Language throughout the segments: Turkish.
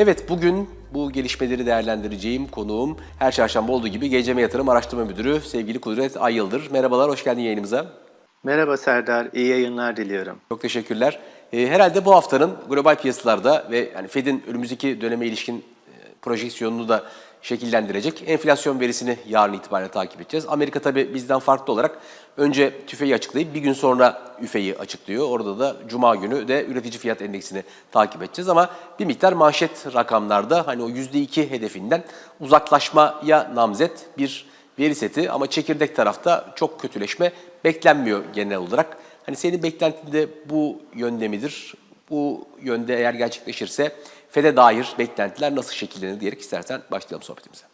Evet bugün bu gelişmeleri değerlendireceğim konuğum her çarşamba olduğu gibi GCM Yatırım Araştırma Müdürü sevgili Kudret Ay Yıldır. Merhabalar, hoş geldin yayınımıza. Merhaba Serdar, iyi yayınlar diliyorum. Çok teşekkürler. Ee, herhalde bu haftanın global piyasalarda ve yani Fed'in önümüzdeki döneme ilişkin e, projeksiyonunu da şekillendirecek enflasyon verisini yarın itibariyle takip edeceğiz. Amerika tabii bizden farklı olarak önce tüfeği açıklayıp bir gün sonra üfeyi açıklıyor. Orada da cuma günü de üretici fiyat endeksini takip edeceğiz ama bir miktar manşet rakamlarda hani o %2 hedefinden uzaklaşmaya namzet bir veri seti ama çekirdek tarafta çok kötüleşme beklenmiyor genel olarak. Hani senin beklentin de bu yönde midir? Bu yönde eğer gerçekleşirse FED'e dair beklentiler nasıl şekillenir diyerek istersen başlayalım sohbetimize.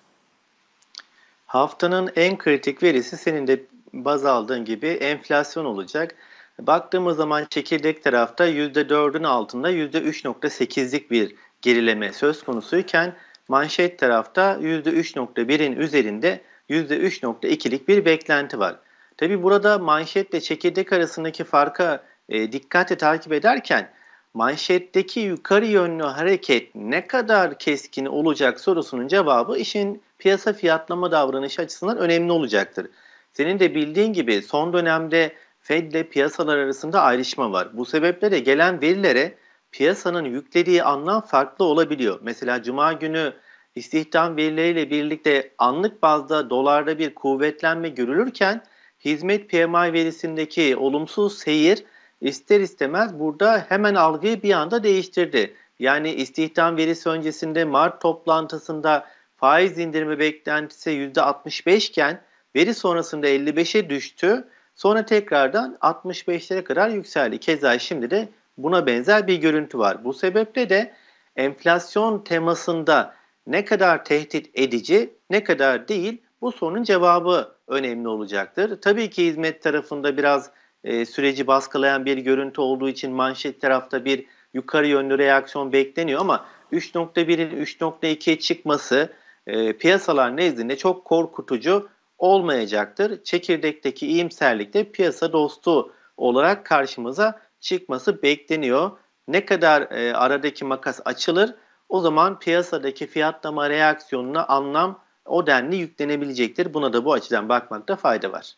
Haftanın en kritik verisi senin de baz aldığın gibi enflasyon olacak. Baktığımız zaman çekirdek tarafta %4'ün altında %3.8'lik bir gerileme söz konusuyken manşet tarafta %3.1'in üzerinde %3.2'lik bir beklenti var. Tabi burada manşetle çekirdek arasındaki farka e, dikkatle takip ederken manşetteki yukarı yönlü hareket ne kadar keskin olacak sorusunun cevabı işin piyasa fiyatlama davranışı açısından önemli olacaktır. Senin de bildiğin gibi son dönemde Fed ile piyasalar arasında ayrışma var. Bu sebeple de gelen verilere piyasanın yüklediği anlam farklı olabiliyor. Mesela cuma günü istihdam verileriyle birlikte anlık bazda dolarda bir kuvvetlenme görülürken hizmet PMI verisindeki olumsuz seyir ister istemez burada hemen algıyı bir anda değiştirdi. Yani istihdam verisi öncesinde Mart toplantısında faiz indirimi beklentisi %65 iken veri sonrasında 55'e düştü. Sonra tekrardan 65'lere kadar yükseldi. Keza şimdi de buna benzer bir görüntü var. Bu sebeple de enflasyon temasında ne kadar tehdit edici ne kadar değil bu sorunun cevabı önemli olacaktır. Tabii ki hizmet tarafında biraz e, süreci baskılayan bir görüntü olduğu için manşet tarafta bir yukarı yönlü reaksiyon bekleniyor ama 3.1'in 3.2'ye çıkması e, piyasalar nezdinde çok korkutucu olmayacaktır. Çekirdekteki iyimserlik de piyasa dostu olarak karşımıza çıkması bekleniyor. Ne kadar e, aradaki makas açılır o zaman piyasadaki fiyatlama reaksiyonuna anlam o denli yüklenebilecektir. Buna da bu açıdan bakmakta fayda var.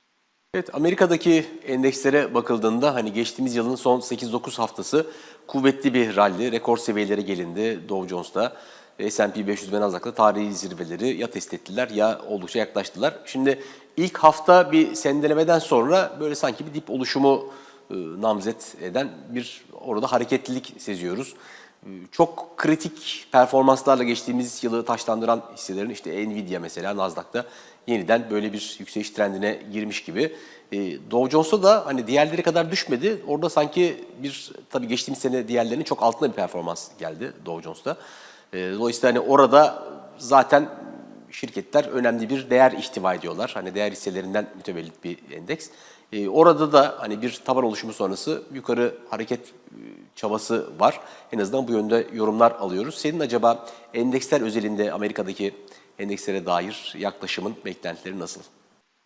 Evet, Amerika'daki endekslere bakıldığında hani geçtiğimiz yılın son 8-9 haftası kuvvetli bir rally, rekor seviyelere gelindi Dow Jones'ta. S&P 500 ve Nasdaq'ta tarihi zirveleri ya test ettiler ya oldukça yaklaştılar. Şimdi ilk hafta bir sendelemeden sonra böyle sanki bir dip oluşumu e, namzet eden bir orada hareketlilik seziyoruz. E, Çok kritik performanslarla geçtiğimiz yılı taşlandıran hisselerin işte Nvidia mesela Nasdaq'ta yeniden böyle bir yükseliş trendine girmiş gibi. E, Dow Jones'ta da hani diğerleri kadar düşmedi. Orada sanki bir tabii geçtiğimiz sene diğerlerinin çok altında bir performans geldi Dow Jones'ta. E, Dolayısıyla hani orada zaten şirketler önemli bir değer ihtiva ediyorlar. Hani değer hisselerinden mütevellit bir endeks. E, orada da hani bir taban oluşumu sonrası yukarı hareket e, çabası var. En azından bu yönde yorumlar alıyoruz. Senin acaba endeksler özelinde Amerika'daki endekslere dair yaklaşımın, beklentileri nasıl?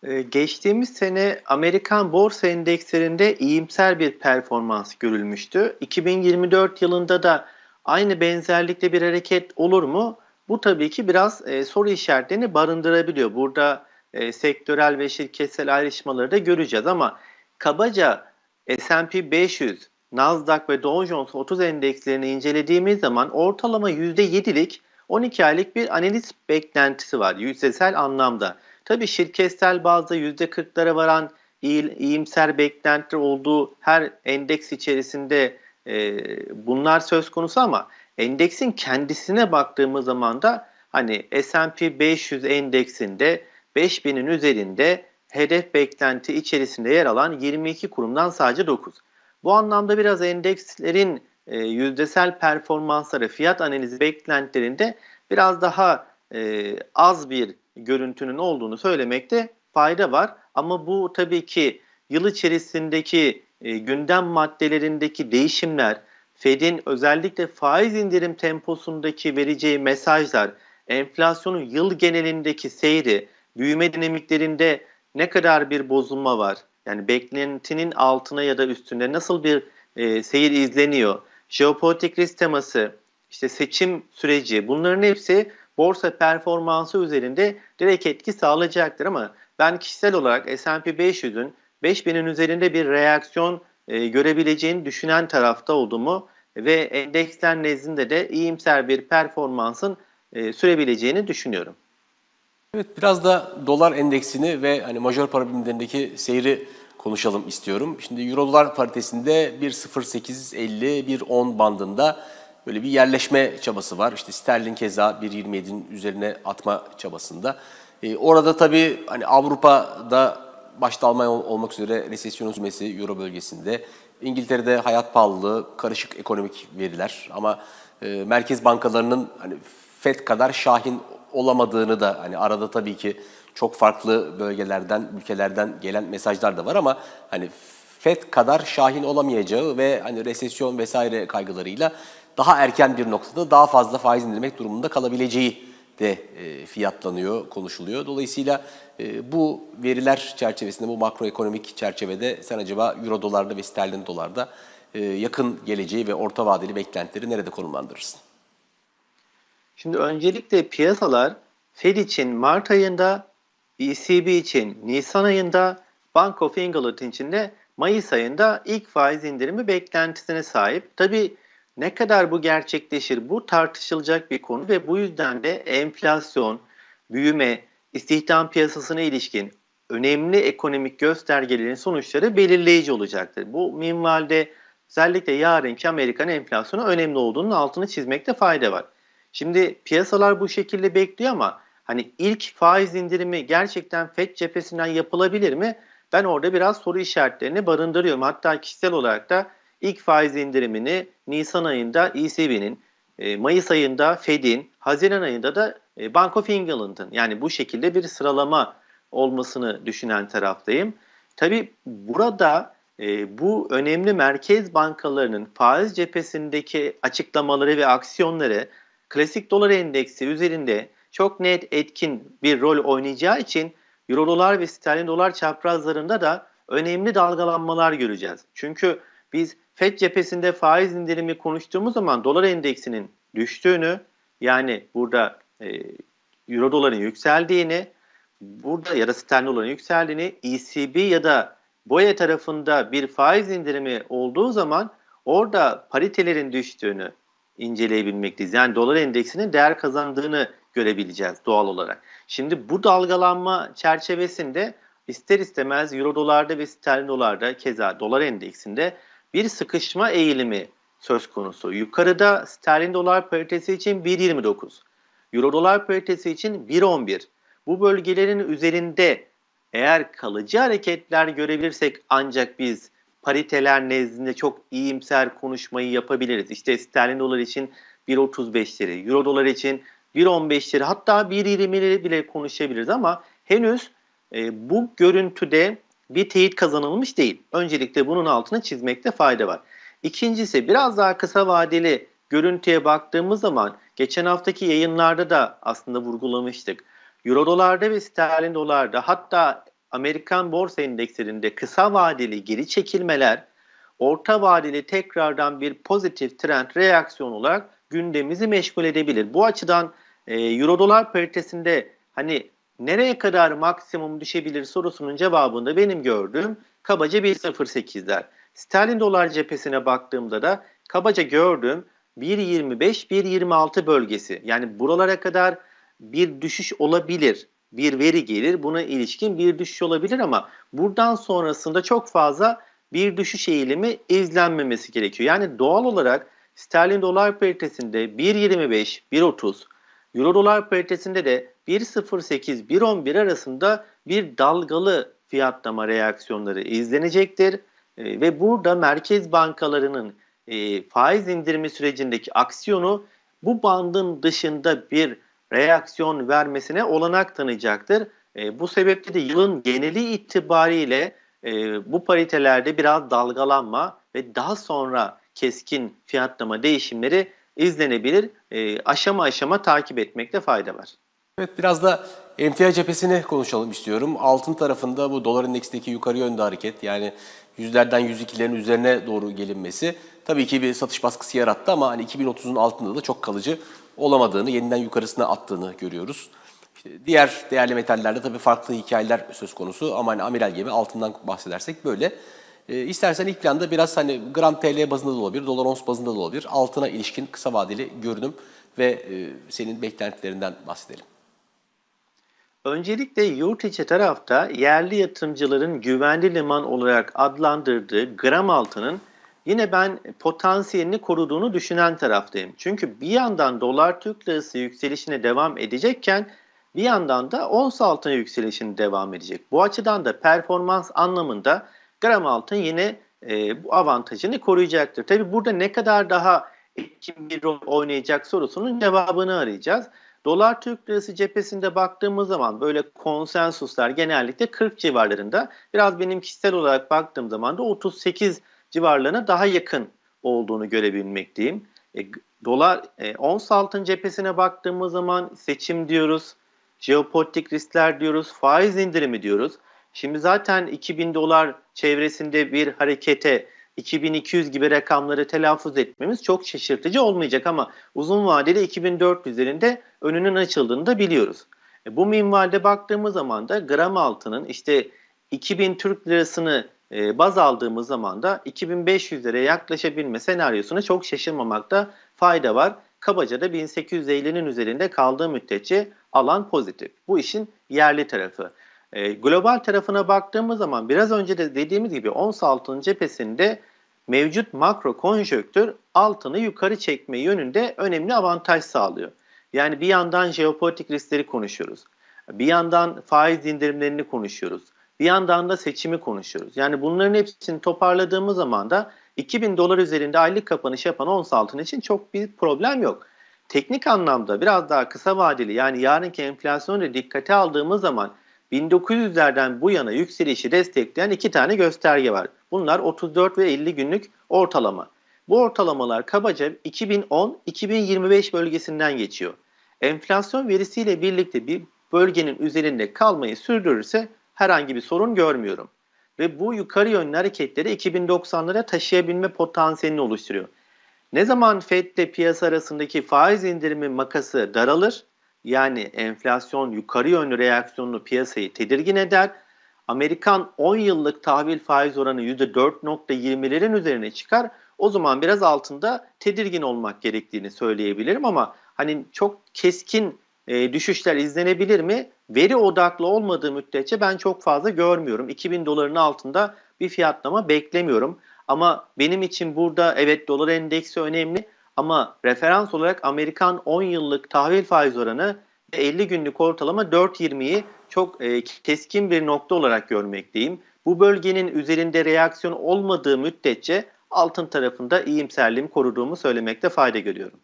Ee, Geçtiğimiz sene Amerikan borsa endekslerinde iyimser bir performans görülmüştü. 2024 yılında da aynı benzerlikte bir hareket olur mu? Bu tabii ki biraz e, soru işaretlerini barındırabiliyor. Burada e, sektörel ve şirketsel ayrışmaları da göreceğiz ama kabaca S&P 500, Nasdaq ve Dow Jones 30 endekslerini incelediğimiz zaman ortalama %7'lik 12 aylık bir analiz beklentisi var yüzdesel anlamda. Tabii şirketsel bazda %40'lara varan iyi- iyimser beklenti olduğu her endeks içerisinde e, bunlar söz konusu ama endeksin kendisine baktığımız zaman da hani S&P 500 endeksinde 5000'in üzerinde hedef beklenti içerisinde yer alan 22 kurumdan sadece 9. Bu anlamda biraz endekslerin e, yüzdesel performansları, fiyat analizi beklentilerinde biraz daha e, az bir görüntünün olduğunu söylemekte fayda var. Ama bu tabii ki yıl içerisindeki e, gündem maddelerindeki değişimler, Fed'in özellikle faiz indirim temposundaki vereceği mesajlar, enflasyonun yıl genelindeki seyri, büyüme dinamiklerinde ne kadar bir bozulma var? Yani beklentinin altına ya da üstünde nasıl bir e, seyir izleniyor? Jeopolitik risk teması, işte seçim süreci bunların hepsi borsa performansı üzerinde direkt etki sağlayacaktır ama ben kişisel olarak S&P 500'ün 5000'in üzerinde bir reaksiyon e, görebileceğini düşünen tarafta olduğumu ve endeksler nezdinde de iyimser bir performansın e, sürebileceğini düşünüyorum. Evet biraz da dolar endeksini ve hani majör para birimlerindeki seyri konuşalım istiyorum. Şimdi euro dolar paritesinde 1.0850 1.10 bandında böyle bir yerleşme çabası var. İşte sterlin keza 1.27'nin üzerine atma çabasında. Ee, orada tabii hani Avrupa'da başta Almanya ol- olmak üzere resesyon üzmesi euro bölgesinde. İngiltere'de hayat pahalılığı, karışık ekonomik veriler ama e, merkez bankalarının hani FED kadar şahin olamadığını da hani arada tabii ki çok farklı bölgelerden, ülkelerden gelen mesajlar da var ama hani FED kadar şahin olamayacağı ve hani resesyon vesaire kaygılarıyla daha erken bir noktada daha fazla faiz indirmek durumunda kalabileceği de e, fiyatlanıyor, konuşuluyor. Dolayısıyla e, bu veriler çerçevesinde, bu makroekonomik çerçevede sen acaba euro dolarda ve sterlin dolarda e, yakın geleceği ve orta vadeli beklentileri nerede konumlandırırsın? Şimdi öncelikle piyasalar Fed için Mart ayında, ECB için Nisan ayında, Bank of England için de Mayıs ayında ilk faiz indirimi beklentisine sahip. Tabii ne kadar bu gerçekleşir bu tartışılacak bir konu ve bu yüzden de enflasyon, büyüme, istihdam piyasasına ilişkin önemli ekonomik göstergelerin sonuçları belirleyici olacaktır. Bu minvalde özellikle yarınki Amerikan enflasyonu önemli olduğunun altını çizmekte fayda var. Şimdi piyasalar bu şekilde bekliyor ama hani ilk faiz indirimi gerçekten FED cephesinden yapılabilir mi? Ben orada biraz soru işaretlerini barındırıyorum. Hatta kişisel olarak da ilk faiz indirimini Nisan ayında ECB'nin, e, Mayıs ayında Fed'in, Haziran ayında da e, Bank of England'ın yani bu şekilde bir sıralama olmasını düşünen taraftayım. Tabii burada e, bu önemli merkez bankalarının faiz cephesindeki açıklamaları ve aksiyonları klasik dolar endeksi üzerinde çok net etkin bir rol oynayacağı için euro dolar ve sterlin dolar çaprazlarında da önemli dalgalanmalar göreceğiz. Çünkü biz FED cephesinde faiz indirimi konuştuğumuz zaman dolar endeksinin düştüğünü yani burada e, euro doların yükseldiğini burada ya da sterlin doların yükseldiğini ECB ya da BOE tarafında bir faiz indirimi olduğu zaman orada paritelerin düştüğünü inceleyebilmekteyiz. Yani dolar endeksinin değer kazandığını görebileceğiz doğal olarak. Şimdi bu dalgalanma çerçevesinde ister istemez euro dolarda ve sterlin dolarda keza dolar endeksinde bir sıkışma eğilimi söz konusu. Yukarıda sterlin dolar paritesi için 1.29, euro dolar paritesi için 1.11. Bu bölgelerin üzerinde eğer kalıcı hareketler görebilirsek ancak biz pariteler nezdinde çok iyimser konuşmayı yapabiliriz. İşte sterlin dolar için 1.35'leri, euro dolar için 1.15'leri hatta 1.20'leri bile konuşabiliriz ama henüz e, bu görüntüde bir teyit kazanılmış değil. Öncelikle bunun altına çizmekte fayda var. İkincisi biraz daha kısa vadeli görüntüye baktığımız zaman geçen haftaki yayınlarda da aslında vurgulamıştık. Euro dolarda ve sterlin dolarda hatta Amerikan borsa endekslerinde kısa vadeli geri çekilmeler orta vadeli tekrardan bir pozitif trend reaksiyon olarak gündemimizi meşgul edebilir. Bu açıdan e, euro dolar paritesinde hani nereye kadar maksimum düşebilir sorusunun cevabında benim gördüğüm kabaca 1.08'ler. Sterlin dolar cephesine baktığımda da kabaca gördüğüm 1.25-1.26 bölgesi. Yani buralara kadar bir düşüş olabilir. Bir veri gelir. Buna ilişkin bir düşüş olabilir ama buradan sonrasında çok fazla bir düşüş eğilimi izlenmemesi gerekiyor. Yani doğal olarak sterlin dolar paritesinde 1.25, 1.30, euro dolar paritesinde de 1.08, 1.11 arasında bir dalgalı fiyatlama reaksiyonları izlenecektir. E, ve burada merkez bankalarının e, faiz indirimi sürecindeki aksiyonu bu bandın dışında bir reaksiyon vermesine olanak tanıyacaktır. E, bu sebeple de yılın geneli itibariyle e, bu paritelerde biraz dalgalanma ve daha sonra keskin fiyatlama değişimleri izlenebilir. E, aşama aşama takip etmekte fayda var. Evet biraz da emtia cephesini konuşalım istiyorum. Altın tarafında bu dolar endeksteki yukarı yönde hareket yani yüzlerden 102'lerin üzerine doğru gelinmesi tabii ki bir satış baskısı yarattı ama hani 2030'un altında da çok kalıcı olamadığını, yeniden yukarısına attığını görüyoruz. İşte diğer değerli metallerde tabii farklı hikayeler söz konusu ama hani amiral gemi altından bahsedersek böyle. E, istersen ilk planda biraz hani gram TL bazında da olabilir, dolar ons bazında da olabilir. Altına ilişkin kısa vadeli görünüm ve e, senin beklentilerinden bahsedelim. Öncelikle yurt içi tarafta yerli yatırımcıların güvenli liman olarak adlandırdığı gram altının yine ben potansiyelini koruduğunu düşünen taraftayım. Çünkü bir yandan dolar Türk lirası yükselişine devam edecekken bir yandan da ons altın yükselişine devam edecek. Bu açıdan da performans anlamında gram altın yine e, bu avantajını koruyacaktır. Tabi burada ne kadar daha etkin bir rol oynayacak sorusunun cevabını arayacağız. Dolar Türk Lirası cephesinde baktığımız zaman böyle konsensuslar genellikle 40 civarlarında. Biraz benim kişisel olarak baktığım zaman da 38 civarlarına daha yakın olduğunu görebilmekteyim. E, dolar e, ons altın cephesine baktığımız zaman seçim diyoruz, jeopolitik riskler diyoruz, faiz indirimi diyoruz. Şimdi zaten 2000 dolar çevresinde bir harekete 2200 gibi rakamları telaffuz etmemiz çok şaşırtıcı olmayacak ama uzun vadeli 2400'lerinde önünün açıldığını da biliyoruz. E, bu minvalde baktığımız zaman da gram altının işte 2000 Türk lirasını e, baz aldığımız zaman da 2500'lere yaklaşabilme senaryosuna çok şaşırmamakta fayda var. Kabaca da 1850'nin üzerinde kaldığı müddetçe alan pozitif. Bu işin yerli tarafı. E, global tarafına baktığımız zaman biraz önce de dediğimiz gibi ons altın cephesinde mevcut makro konjöktür altını yukarı çekme yönünde önemli avantaj sağlıyor. Yani bir yandan jeopolitik riskleri konuşuyoruz. Bir yandan faiz indirimlerini konuşuyoruz. Bir yandan da seçimi konuşuyoruz. Yani bunların hepsini toparladığımız zaman da 2000 dolar üzerinde aylık kapanış yapan ons altın için çok bir problem yok. Teknik anlamda biraz daha kısa vadeli yani yarınki enflasyonu dikkate aldığımız zaman 1900'lerden bu yana yükselişi destekleyen iki tane gösterge var. Bunlar 34 ve 50 günlük ortalama. Bu ortalamalar kabaca 2010-2025 bölgesinden geçiyor. Enflasyon verisiyle birlikte bir bölgenin üzerinde kalmayı sürdürürse herhangi bir sorun görmüyorum. Ve bu yukarı yönlü hareketleri 2090'lara taşıyabilme potansiyelini oluşturuyor. Ne zaman FED ile piyasa arasındaki faiz indirimi makası daralır, yani enflasyon yukarı yönlü reaksiyonlu piyasayı tedirgin eder. Amerikan 10 yıllık tahvil faiz oranı %4.20'lerin üzerine çıkar. O zaman biraz altında tedirgin olmak gerektiğini söyleyebilirim ama hani çok keskin e, düşüşler izlenebilir mi? Veri odaklı olmadığı müddetçe ben çok fazla görmüyorum. 2000 doların altında bir fiyatlama beklemiyorum. Ama benim için burada evet dolar endeksi önemli ama referans olarak Amerikan 10 yıllık tahvil faiz oranı ve 50 günlük ortalama 4.20'yi çok e, keskin bir nokta olarak görmekteyim. Bu bölgenin üzerinde reaksiyon olmadığı müddetçe altın tarafında iyimserliğimi koruduğumu söylemekte fayda görüyorum.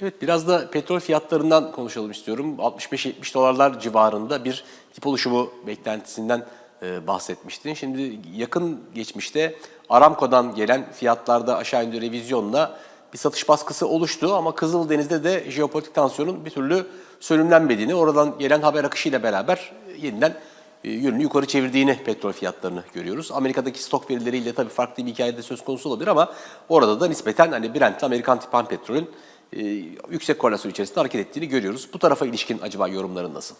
Evet biraz da petrol fiyatlarından konuşalım istiyorum. 65-70 dolarlar civarında bir tip oluşumu beklentisinden e, bahsetmiştin. Şimdi yakın geçmişte Aramco'dan gelen fiyatlarda aşağı yönlü revizyonla bir satış baskısı oluştu ama Kızıldeniz'de de jeopolitik tansiyonun bir türlü sönümlenmediğini, oradan gelen haber akışıyla beraber yeniden e, yönünü yukarı çevirdiğini petrol fiyatlarını görüyoruz. Amerika'daki stok verileriyle tabii farklı bir hikayede söz konusu olabilir ama orada da nispeten hani Brent Amerikan tipan petrolün e, yüksek korelasyon içerisinde hareket ettiğini görüyoruz. Bu tarafa ilişkin acaba yorumların nasıl?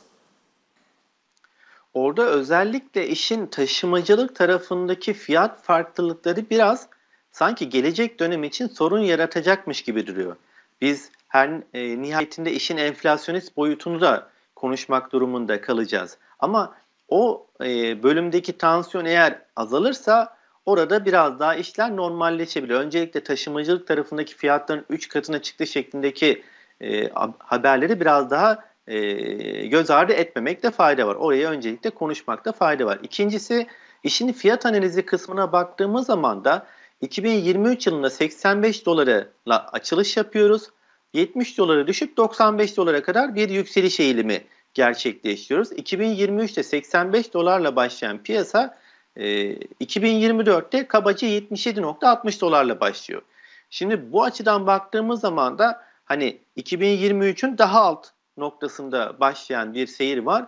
Orada özellikle işin taşımacılık tarafındaki fiyat farklılıkları biraz sanki gelecek dönem için sorun yaratacakmış gibi duruyor. Biz her e, nihayetinde işin enflasyonist boyutunu da konuşmak durumunda kalacağız. Ama o e, bölümdeki tansiyon eğer azalırsa orada biraz daha işler normalleşebilir. Öncelikle taşımacılık tarafındaki fiyatların 3 katına çıktı şeklindeki e, haberleri biraz daha e, göz ardı etmemekte fayda var. Orayı öncelikle konuşmakta fayda var. İkincisi işin fiyat analizi kısmına baktığımız zaman da 2023 yılında 85 dolarla açılış yapıyoruz. 70 dolara düşüp 95 dolara kadar bir yükseliş eğilimi gerçekleştiriyoruz. 2023'te 85 dolarla başlayan piyasa 2024'te kabaca 77.60 dolarla başlıyor. Şimdi bu açıdan baktığımız zaman da hani 2023'ün daha alt noktasında başlayan bir seyir var.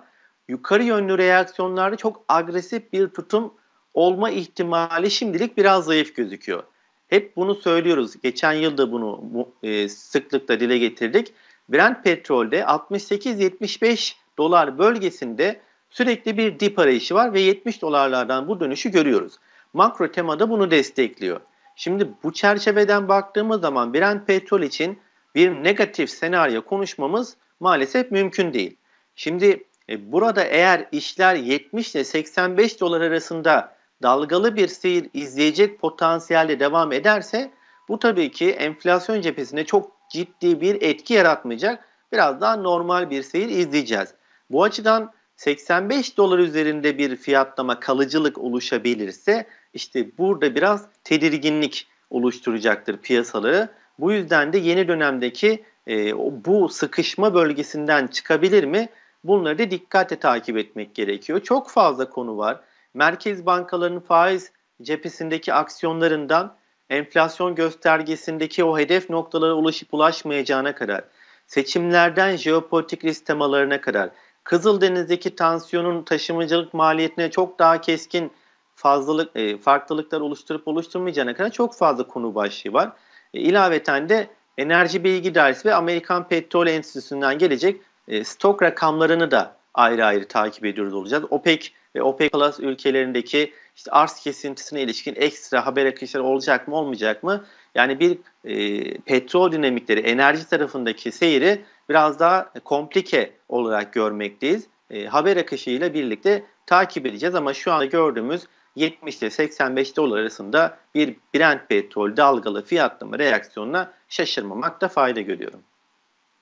Yukarı yönlü reaksiyonlarda çok agresif bir tutum olma ihtimali şimdilik biraz zayıf gözüküyor. Hep bunu söylüyoruz. Geçen yıl da bunu bu, e, sıklıkla dile getirdik. Brent petrolde 68-75 dolar bölgesinde sürekli bir dip arayışı var ve 70 dolarlardan bu dönüşü görüyoruz. Makro temada bunu destekliyor. Şimdi bu çerçeveden baktığımız zaman Brent petrol için bir negatif senaryo konuşmamız maalesef mümkün değil. Şimdi e, burada eğer işler 70 ile 85 dolar arasında dalgalı bir seyir izleyecek potansiyelde devam ederse bu tabii ki enflasyon cephesinde çok ciddi bir etki yaratmayacak. Biraz daha normal bir seyir izleyeceğiz. Bu açıdan 85 dolar üzerinde bir fiyatlama kalıcılık oluşabilirse işte burada biraz tedirginlik oluşturacaktır piyasaları. Bu yüzden de yeni dönemdeki e, bu sıkışma bölgesinden çıkabilir mi? Bunları da dikkatle takip etmek gerekiyor. Çok fazla konu var. Merkez bankalarının faiz cephesindeki aksiyonlarından enflasyon göstergesindeki o hedef noktalara ulaşıp ulaşmayacağına kadar, seçimlerden jeopolitik risk temalarına kadar, Kızıldeniz'deki tansiyonun taşımacılık maliyetine çok daha keskin fazlalık e, farklılıklar oluşturup oluşturmayacağına kadar çok fazla konu başlığı var. E, ilaveten de Enerji Bilgi Dairesi ve Amerikan Petrol Enstitüsü'nden gelecek e, stok rakamlarını da ayrı ayrı takip ediyoruz olacağız. OPEC ve OPEC Plus ülkelerindeki işte arz kesintisine ilişkin ekstra haber akışları olacak mı olmayacak mı? Yani bir e, petrol dinamikleri, enerji tarafındaki seyri biraz daha komplike olarak görmekteyiz. E, haber akışıyla birlikte takip edeceğiz ama şu anda gördüğümüz 70 ile 85 dolar arasında bir Brent petrol dalgalı fiyatlama reaksiyonuna şaşırmamakta fayda görüyorum.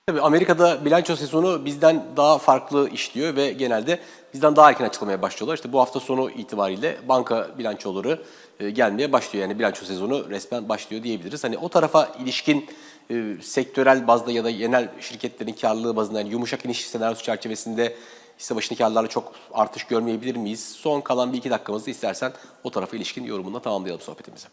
Tabii Amerika'da bilanço sezonu bizden daha farklı işliyor ve genelde bizden daha erken açıklamaya başlıyorlar. İşte bu hafta sonu itibariyle banka bilançoları e, gelmeye başlıyor. Yani bilanço sezonu resmen başlıyor diyebiliriz. Hani o tarafa ilişkin e, sektörel bazda ya da genel şirketlerin karlılığı bazında yani yumuşak iniş senaryosu çerçevesinde hisse başına karlarla çok artış görmeyebilir miyiz? Son kalan bir iki dakikamızda istersen o tarafa ilişkin yorumunu tamamlayalım sohbetimizi.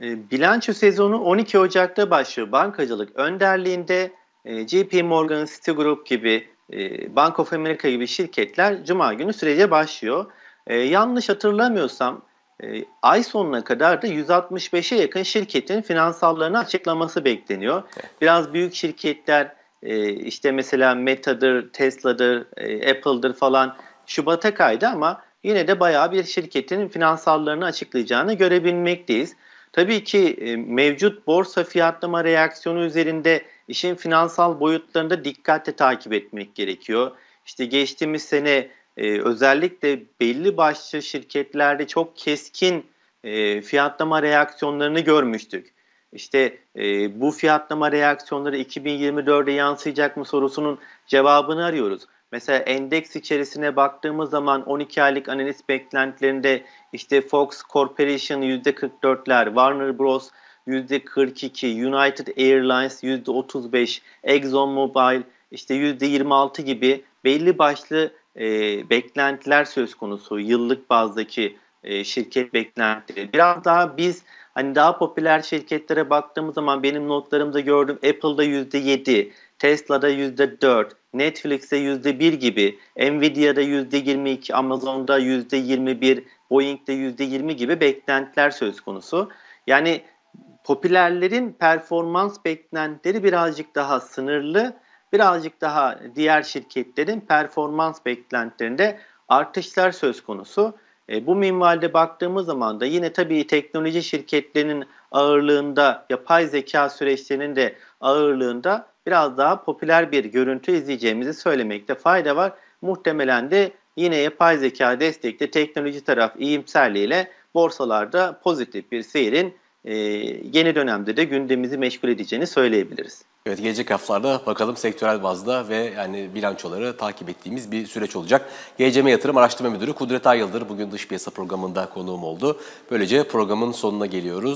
E, Bilanço sezonu 12 Ocak'ta başlıyor. Bankacılık önderliğinde e, JP Morgan, Citigroup gibi, e, Bank of America gibi şirketler Cuma günü sürece başlıyor. E, yanlış hatırlamıyorsam ay sonuna kadar da 165'e yakın şirketin finansallarını açıklaması bekleniyor. Biraz büyük şirketler işte mesela Meta'dır, Tesla'dır, Apple'dır falan Şubat'a kaydı ama yine de bayağı bir şirketin finansallarını açıklayacağını görebilmekteyiz. Tabii ki e, mevcut borsa fiyatlama reaksiyonu üzerinde işin finansal boyutlarını da dikkatle takip etmek gerekiyor. İşte geçtiğimiz sene e, özellikle belli başlı şirketlerde çok keskin e, fiyatlama reaksiyonlarını görmüştük. İşte bu fiyatlama reaksiyonları 2024'e yansıyacak mı sorusunun cevabını arıyoruz. Mesela endeks içerisine baktığımız zaman 12 aylık analiz beklentilerinde işte Fox Corporation %44'ler, Warner Bros. %42, United Airlines %35, ExxonMobil işte %26 gibi belli başlı e, beklentiler söz konusu. Yıllık bazdaki e, şirket beklentileri. Biraz daha biz hani daha popüler şirketlere baktığımız zaman benim notlarımda gördüm Apple'da %7, Tesla'da %4, Netflix'te %1 gibi, Nvidia'da %22, Amazon'da %21, Boeing'de %20 gibi beklentiler söz konusu. Yani popülerlerin performans beklentileri birazcık daha sınırlı, birazcık daha diğer şirketlerin performans beklentilerinde artışlar söz konusu. E, bu minvalde baktığımız zaman da yine tabii teknoloji şirketlerinin ağırlığında, yapay zeka süreçlerinin de ağırlığında biraz daha popüler bir görüntü izleyeceğimizi söylemekte fayda var. Muhtemelen de yine yapay zeka destekli teknoloji taraf iyimserliğiyle borsalarda pozitif bir seyrin e, yeni dönemde de gündemimizi meşgul edeceğini söyleyebiliriz. Evet gelecek haftalarda bakalım sektörel bazda ve yani bilançoları takip ettiğimiz bir süreç olacak. GCM Yatırım Araştırma Müdürü Kudret Ay Yıldır bugün dış piyasa programında konuğum oldu. Böylece programın sonuna geliyoruz.